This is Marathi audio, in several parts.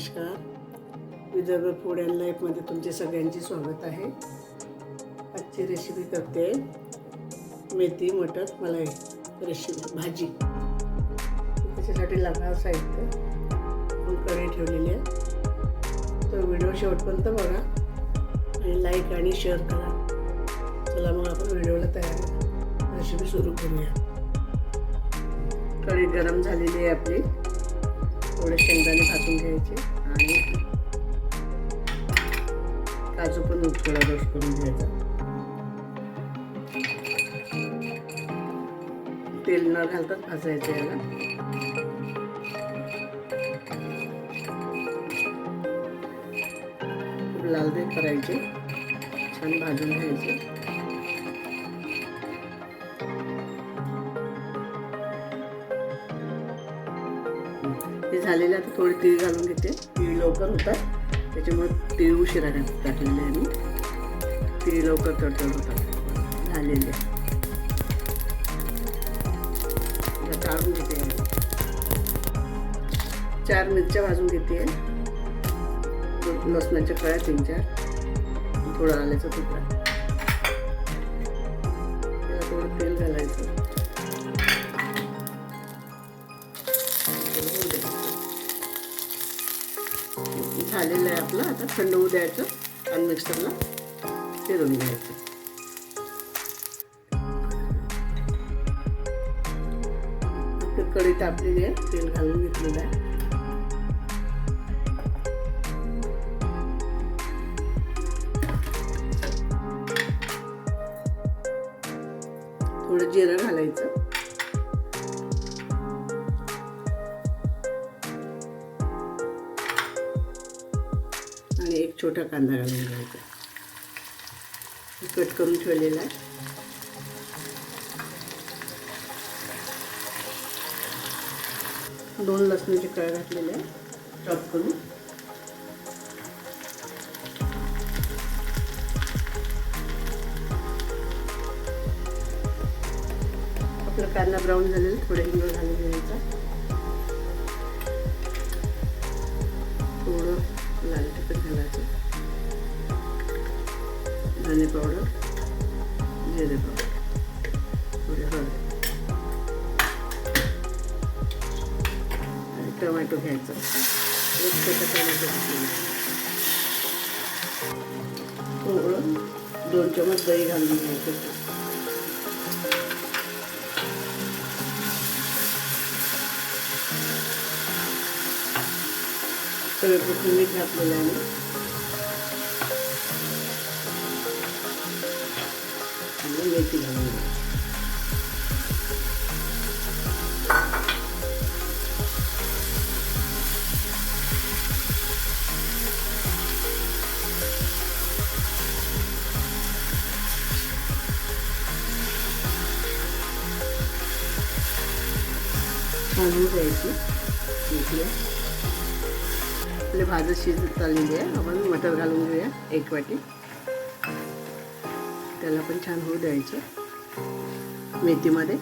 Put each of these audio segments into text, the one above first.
नमस्कार. विदर्भ फूड अँड लाईफमध्ये तुमचे सगळ्यांचे स्वागत आहे. आजची रेसिपी करते मेथी मटर मलाई रेसिपी भाजी. त्याच्यासाठी लागणार साहित्य आपण कढई ठेवलेली आहे. तो व्हिडिओ शेवटपर्यंत बघा आणि लाईक आणि शेअर करा. चला मग आपण व्हिडिओला तयार रेसिपी सुरू करूया. कढई गरम झालेली आहे आपली. थोडे शेंगदाणे भाजून घ्यायचे आणि काजू पण थोडा रस करून घ्यायचा. तेल न घालताच भाजायचं याला. खूप लाल ते करायचे. छान भाजून घ्यायचे. हे झालेलं आता थोडी तीळ घालून घेते. तीळ लवकर होतात. त्याच्यामुळे तीळ उशिरा टाकलेले आहे मी. तीळ लवकर तडतड होतात. झालेले. काढून घेते चार मिरच्या भाजून घेते. लसणाच्या कळ्या तीन चार. थोडं आल्याचा तुकडा. थोडं तेल घालायचं. झालेलं आहे आपलं. आता थंड होऊ द्यायचं आणि मिक्सरला फिरून घ्यायचं. कढी तापलेली आहे. तेल घालून घेतलेलं आहे. थोडं जिरं घालायचं. छोटा कांदा घालून घ्यायचा. कट करून ठेवलेला आहे. दोन लसणाचे कळ घातलेले आहे चॉप करून. आपला कांदा ब्राऊन झालेला थोडं हिंग घालून घ्यायचा थोडं लाल तिखट घालायचं धने पावडर जिरे पावडर थोडी हळद आणि टोमॅटो घ्यायचा एक छोटा टोमॅटो घातलेला. दोन चमच दही घालून घ्यायचं सगळं मीठ घातलेलं आहे आणि मेथी घालून घ्यायची. घालून द्यायची मेथी आपली भाजी शिजत आलेली आहे. आपण मटर घालून घेऊया एक वाटी. त्याला पण छान होऊ द्यायचं. मेथीमध्ये.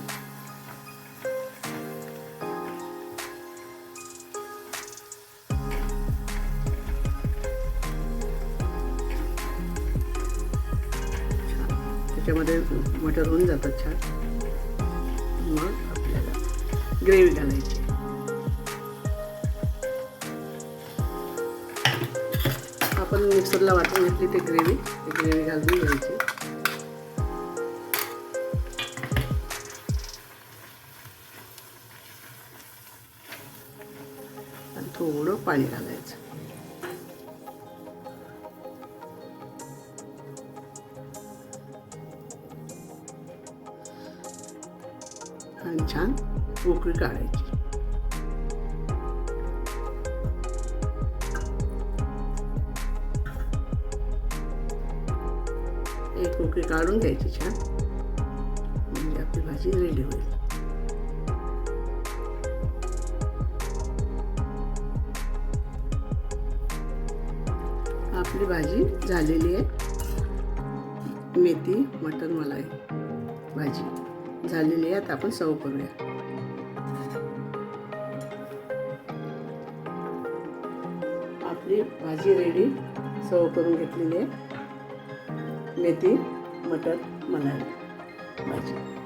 त्याच्यामध्ये मटर होऊन जातात छान. मग आपल्याला ग्रेव्ही घालायची. आपण मिक्सरला वाटून घेतली ते ग्रेव्ही. ते ग्रेव्ही घालून घ्यायची. आणि थोडं पाणी घालायचं. आणि छान पोकळी काढायची. एक उकळी काढून घ्यायची छान. म्हणजे आपली भाजी रेडी होईल. आपली भाजी झालेली आहे. मेथी मटन मलाई भाजी झालेली आहे. आता आपण सर्व करूया. आपली भाजी रेडी सर्व करून घेतलेली आहे. मेथी मटर मलाई भाजी